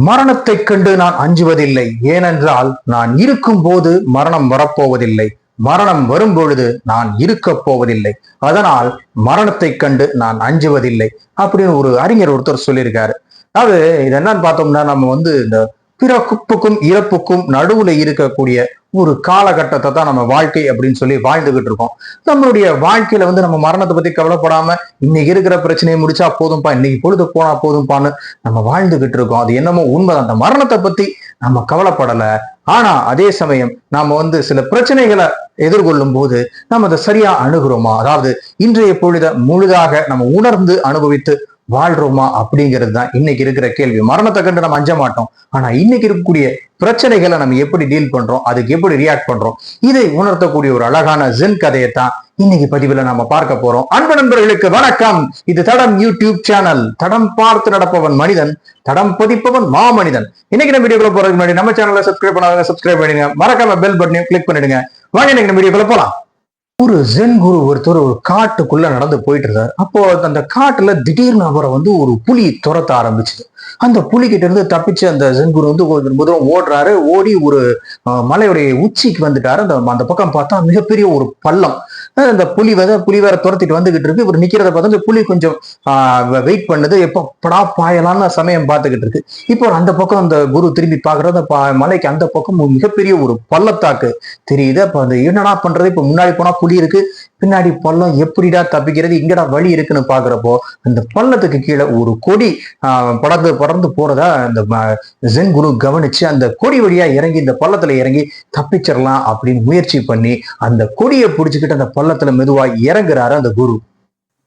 மரணத்தை கண்டு நான் அஞ்சுவதில்லை. ஏனென்றால் நான் இருக்கும் போது மரணம் வரப்போவதில்லை. மரணம் வரும் பொழுது நான் இருக்க போவதில்லை. அதனால் மரணத்தை கண்டு நான் அஞ்சுவதில்லை. அப்படின்னு ஒரு அறிஞர் ஒருத்தர் சொல்லியிருக்காரு. அது இது என்னன்னு பார்த்தோம்னா நம்ம வந்து இந்த பிறப்புக்கும் இறப்புக்கும் நடுவுல இருக்கக்கூடிய ஒரு காலகட்டத்தை தான் நம்ம வாழ்க்கை அப்படின்னு சொல்லி வாழ்ந்துகிட்டு இருக்கோம். நம்மளுடைய வாழ்க்கையில வந்து நம்ம மரணத்தை பத்தி கவலைப்படாம இன்னைக்கு இருக்கிற பிரச்சனையை முடிச்சா போதும்பா இன்னைக்கு பொழுது போனா போதும்பான்னு நம்ம வாழ்ந்துகிட்டு இருக்கோம். அது என்னமோ உண்மைதான். அந்த மரணத்தை பத்தி நம்ம கவலைப்படல. ஆனா அதே சமயம் நாம வந்து சில பிரச்சனைகளை எதிர்கொள்ளும் போது நம்ம அதை சரியா அணுகிறோமா? அதாவது இன்றைய பொழுத முழுதாக நம்ம உணர்ந்து அனுபவித்து வாழ்றோமா அப்படிங்கிறது தான் இன்னைக்கு இருக்கிற கேள்வி. மரணத்தை கண்டு நம்ம அஞ்ச மாட்டோம். ஆனா இன்னைக்கு இருக்கக்கூடிய பிரச்சனைகளை நம்ம எப்படி டீல் பண்றோம்? அதுக்கு எப்படி ரியாக்ட் பண்றோம்? இதை உணர்த்தக்கூடிய ஒரு அழகான ஜென் கதையை தான் இன்னைக்கு பதிவுல நம்ம பார்க்க போறோம். அன்பு நண்பர்களுக்கு வணக்கம். இது தடம் யூடியூப் சேனல் தடம் பார்த்து நடப்பவன் மனிதன் தடம் பதிப்பவன் மாமனிதன். இன்னைக்கு நம்ம வீடியோக்குள்ள போறதுக்கு முன்னாடி நம்ம சேனலை சப்ஸ்கிரைப் பண்ணாங்க சப்ஸ்கிரைப் பண்ணிடுங்க. மறக்காம பெல் பட்டனையும் கிளிக் பண்ணிடுங்க. வாங்க இன்னைக்கு நம்ம வீடியோக்குள்ள போலாம். ஒரு ஜென் குரு ஒருத்தர் ஒரு காட்டுக்குள்ள நடந்து போயிட்டு இருந்தார். அப்போ அந்த காட்டுல திடீர்னு அவரை வந்து ஒரு புலி துரத்த ஆரம்பிச்சுது. அந்த புலிகிட்ட இருந்து தப்பிச்சு அந்த ஜென் வந்து கொஞ்சம் தூரம் ஓடுறாரு. ஓடி ஒரு மலையுடைய உச்சிக்கு வந்துட்டாரு. அந்த அந்த பக்கம் பார்த்தா மிகப்பெரிய ஒரு பள்ளம். அந்த புலி வந்து புலி வேற துரத்திட்டு வந்துகிட்டு இருக்கு. இவர் நிக்கிறத பார்த்தா இந்த புலி கொஞ்சம் வெயிட் பண்ணுது. எப்போ? படா பாயலான்னு சமயம் பார்த்துக்கிட்டு இருக்கு. இப்போ அந்த பக்கம் அந்த குரு திரும்பி பாக்குறது மலைக்கு அந்த பக்கம் மிகப்பெரிய ஒரு பள்ளத்தாக்கு தெரியுது. அப்ப அந்த என்னடா பண்றது? இப்ப முன்னாடி போனா புலி இருக்கு. பின்னாடி பள்ளம் எப்படிடா தப்பிக்கிறது? இங்கடா வழி இருக்குன்னு பாக்குறப்போ அந்த பள்ளத்துக்கு கீழே ஒரு கொடி படகு பறந்து பறந்து போறதா அந்த ஜென் குரு கவனிச்சு அந்த கொடி வழியா இறங்கி இந்த பள்ளத்துல இறங்கி தப்பிச்சிடலாம் அப்படின்னு முயற்சி பண்ணி அந்த கொடியை பிடிச்சுக்கிட்டு அந்த பள்ளத்துல மெதுவா இறங்குறாரு அந்த குரு.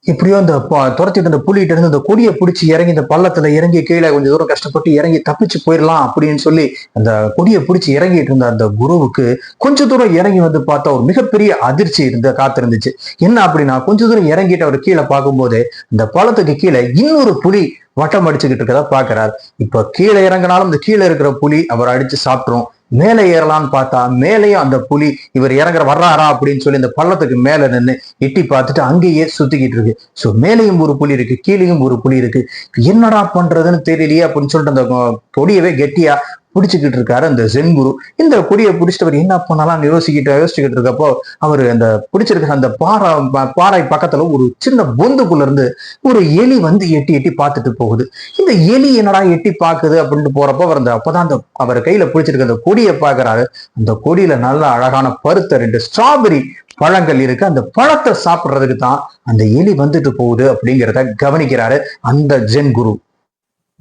இப்படியோ அந்த துரத்திட்டு அந்த புலிகிட்ட இருந்து அந்த கொடியை பிடிச்சி இறங்கி இந்த பள்ளத்துல இறங்கி கீழே கொஞ்சம் தூரம் கஷ்டப்பட்டு இறங்கி தப்பிச்சு போயிடலாம் அப்படின்னு சொல்லி அந்த கொடியை பிடிச்சி இறங்கிட்டு இருந்த அந்த குருவுக்கு கொஞ்ச தூரம் இறங்கி வந்து பார்த்தா ஒரு மிகப்பெரிய அதிர்ச்சி இருந்து காத்திருந்துச்சு. என்ன அப்படின்னா கொஞ்ச தூரம் இறங்கிட்டு அவர் கீழே பார்க்கும்போது இந்த பழத்துக்கு கீழே இன்னொரு புலி வட்டம் அடிச்சுக்கிட்டு இருக்கதா பாக்குறாரு. இப்ப கீழே இறங்கினாலும் இந்த கீழே இருக்கிற புலி அவர் அடிச்சு சாப்பிட்டுரும். மேலே ஏறலாம்னு பார்த்தா மேலேயும் அந்த புலி இவர் இறங்குற வர்றாரா அப்படின்னு சொல்லி இந்த பள்ளத்துக்கு மேல நின்று எட்டி பார்த்துட்டு அங்கேயே சுத்திக்கிட்டு இருக்கு. சோ மேலேயும் ஒரு புலி இருக்கு கீழேயும் ஒரு புலி இருக்கு. என்னடா பண்றதுன்னு தெரியலையே அப்படின்னு சொல்லிட்டு அந்த கொ- கொடியவே கெட்டியா பிடிச்சிக்கிட்டு இருக்காரு அந்த ஜென் குரு. இந்த கொடியை பிடிச்சிட்டு அவர் என்ன பண்ணலாம் யோசிக்கிட்டு யோசிச்சுக்கிட்டு இருக்கப்போ அவர் அந்த பிடிச்சிருக்க அந்த பாறை பாறை பக்கத்துல ஒரு சின்ன பொந்துக்குள்ள இருந்து ஒரு எலி வந்து எட்டி எட்டி பார்த்துட்டு போகுது. இந்த எலி என்னடா எட்டி பார்க்குது அப்படின்ட்டு போறப்போ அவர் அந்த அப்பதான் அந்த அவர் கையில பிடிச்சிருக்க அந்த கொடியை பாக்குறாரு அந்த கொடியில நல்ல அழகான பருத்த ரெண்டு ஸ்ட்ராபெரி பழங்கள் இருக்கு. அந்த பழத்தை சாப்பிட்றதுக்கு தான் அந்த எலி வந்துட்டு போகுது அப்படிங்கிறத கவனிக்கிறாரு அந்த ஜென் குரு.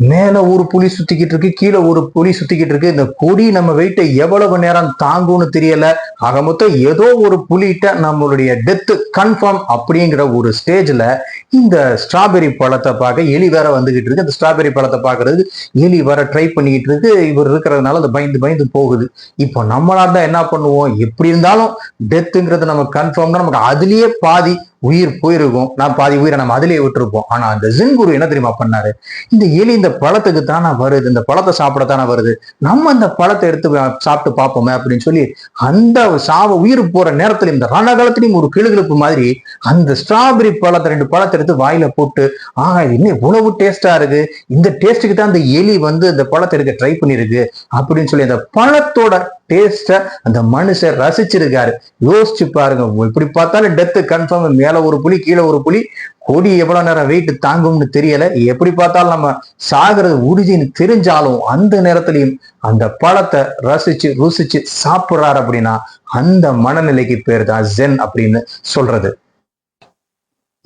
மேல ஒரு புலி சுத்திக்கிட்டு இருக்கு கீழே ஒரு புலி சுத்திக்கிட்டு இருக்கு. இந்த கொடி நம்ம வெயிட்டை எவ்வளவு நேரம் தாங்கும்னு தெரியல. ஆக மொத்தம் ஏதோ ஒரு புலிகிட்ட நம்மளுடைய டெத்து கன்ஃபார்ம் அப்படிங்கிற ஒரு ஸ்டேஜ்ல இந்த ஸ்ட்ராபெரி பழத்தை பார்க்க எலி வேற வந்துகிட்டு இருக்கு. அந்த ஸ்ட்ராபெரி பழத்தை பார்க்கறது எலி வேற ட்ரை பண்ணிக்கிட்டு இருக்கு. இவர் இருக்கிறதுனால அது பயந்து பயந்து போகுது. இப்போ நம்மளா இருந்தா என்ன பண்ணுவோம்? எப்படி இருந்தாலும் டெத்துங்கிறது நம்ம கன்ஃபார்ம்னா நமக்கு அதுலயே பாதி உயிர் போயிருக்கும். நான் பாதி உயிரை நம்ம அதிலேயே விட்டுருப்போம். ஆனா அந்த ஜின் குரு என்ன தெரியுமா பண்ணாரு? இந்த எலி இந்த பழத்துக்கு தானே வருது. இந்த பழத்தை சாப்பிட தானே வருது. நம்ம அந்த பழத்தை எடுத்து சாப்பிட்டு பார்ப்போமே அப்படின்னு சொல்லி அந்த சாவ உயிர் போற நேரத்துல இந்த ரணகாலத்திலையும் ஒரு கிளுகிழப்பு மாதிரி அந்த ஸ்ட்ராபெரி பழத்தை ரெண்டு பழத்தை எடுத்து வாயில போட்டு ஆஹா என்ன இவ்வளவு டேஸ்டா இருக்கு? இந்த டேஸ்ட்டுக்கு தான் அந்த எலி வந்து இந்த பழத்தை எடுக்க ட்ரை பண்ணிருக்கு அப்படின்னு சொல்லி அந்த பழத்தோட டேஸ்ட அந்த மனுஷன் ரசிச்சிருக்காரு. யோசிச்சு பாருங்க இப்படி பார்த்தாலும் டெத்து கன்ஃபார்ம் மேல ஒரு புலி கீழே ஒரு புலி கொடி எவ்வளவு நேரம் வெயிட் தாங்கும்னு தெரியல. எப்படி பார்த்தாலும் நம்ம சாகிறது உறுதின்னு தெரிஞ்சாலும் அந்த நேரத்திலையும் அந்த பழத்தை ரசிச்சு ருசிச்சு சாப்பிடுறாரு அப்படின்னா அந்த மனநிலைக்கு பேர் தான் ஜென் அப்படின்னு சொல்றது.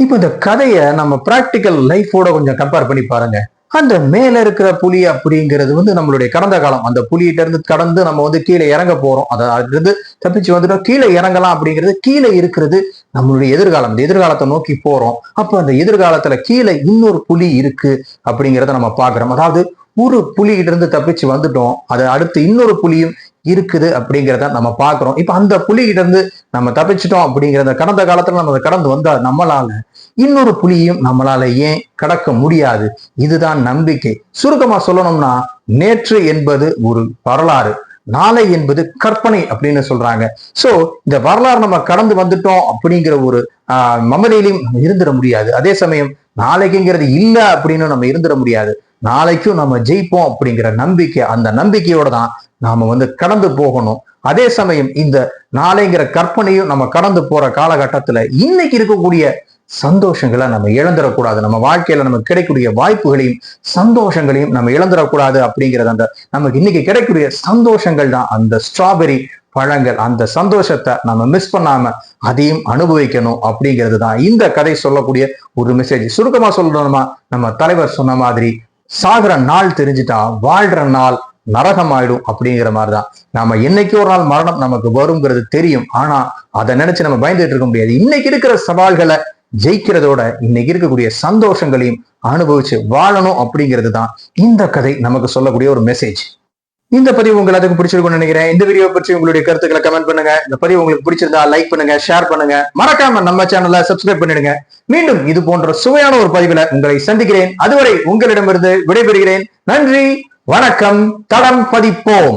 இப்போ இந்த கதையை நம்ம பிராக்டிக்கல் லைஃபோட கொஞ்சம் கம்பேர் பண்ணி பாருங்க. அந்த மேல இருக்கிற புலி அப்படிங்கிறது வந்து நம்மளுடைய கடந்த காலம். அந்த புலிகிட்ட இருந்து கடந்து நம்ம வந்து கீழே இறங்க போறோம். அதாவது இருந்து தப்பிச்சு வந்துட்டோம். கீழே இறங்கலாம் அப்படிங்கிறது கீழே இருக்கிறது நம்மளுடைய எதிர்காலம். இந்த எதிர்காலத்தை நோக்கி போறோம். அப்போ அந்த எதிர்காலத்துல கீழே இன்னொரு புலி இருக்கு அப்படிங்கிறத நம்ம பாக்குறோம் அதாவது ஒரு புலிகிட்ட இருந்து தப்பிச்சு வந்துட்டோம். அதை அடுத்து இன்னொரு புலியும் இருக்குது அப்படிங்கிறத நம்ம பாக்குறோம் இப்ப அந்த புலிகிட்ட இருந்து நம்ம தப்பிச்சிட்டோம் அப்படிங்கிறத கடந்த காலத்துல நம்ம அதை கடந்து வந்தா நம்மளால இன்னொரு புலியும் நம்மளால ஏன் கடக்க முடியாது? இதுதான் நம்பிக்கை. சுருக்கமா சொல்லணும்னா நேற்று என்பது ஒரு வரலாறு நாளை என்பது கற்பனை அப்படின்னு சொல்றாங்க. சோ இந்த வரலாறு நம்ம கடந்து வந்துட்டோம் அப்படிங்கிற ஒரு மமதையிலையும் நம்ம இருந்துட முடியாது. அதே சமயம் நாளைக்குங்கிறது இல்லை அப்படின்னு நம்ம இருந்துட முடியாது. நாளைக்கும் நம்ம ஜெயிப்போம் அப்படிங்கிற நம்பிக்கை அந்த நம்பிக்கையோட தான் நாம வந்து கடந்து போகணும். அதே சமயம் இந்த நாளைங்கிற கற்பனையும் நம்ம கடந்து போற காலகட்டத்துல இன்னைக்கு இருக்கக்கூடிய சந்தோஷங்களை நம்ம இழந்துடக்கூடாது நம்ம வாழ்க்கையில நமக்கு கிடைக்கக்கூடிய வாய்ப்புகளையும் சந்தோஷங்களையும் நம்ம இழந்துடக்கூடாது அப்படிங்கிறது அந்த நமக்கு இன்னைக்கு கிடைக்கக்கூடிய சந்தோஷங்கள் தான். அந்த ஸ்ட்ராபெரி பழங்கள் அந்த சந்தோஷத்தை நம்ம மிஸ் பண்ணாம அதையும் அனுபவிக்கணும் அப்படிங்கிறது தான் இந்த கதை சொல்லக்கூடிய ஒரு மெசேஜ் சுருக்கமா சொல்லணுமா நம்ம தலைவர் சொன்ன மாதிரி சாகுற நாள் தெரிஞ்சுட்டா வாழ்ற நாள் நரகம் ஆயிடும் அப்படிங்கிற மாதிரிதான் நாம என்னைக்கு ஒரு நாள் மரணம் நமக்கு வருங்கிறது தெரியும். ஆனா அதை நினைச்சு நம்ம பயந்துட்டு இருக்க முடியாது. இன்னைக்கு இருக்கிற சவால்களை ஜெயிக்கிறதோட இன்னைக்கு இருக்கக்கூடிய சந்தோஷங்களையும் அனுபவிச்சு வாழணும் அப்படிங்கிறது தான் இந்த கதை நமக்கு சொல்லக்கூடிய ஒரு மெசேஜ் இந்த பதிவு உங்களுக்கு அதுக்கு பிடிச்சிருக்கும்னு நினைக்கிறேன். இந்த வீடியோ பற்றி உங்களுடைய கருத்துக்களை கமெண்ட் பண்ணுங்க. இந்த பதிவு உங்களுக்கு பிடிச்சிருந்தா லைக் பண்ணுங்க ஷேர் பண்ணுங்க. மறக்காம நம்ம சேனலை சப்ஸ்கிரைப் பண்ணிடுங்க. மீண்டும் இது போன்ற சுவையான ஒரு பதிவுல உங்களை சந்திக்கிறேன். அதுவரை உங்களிடமிருந்து விடைபெறுகிறேன். நன்றி வணக்கம் தடம் பதிப்போம்.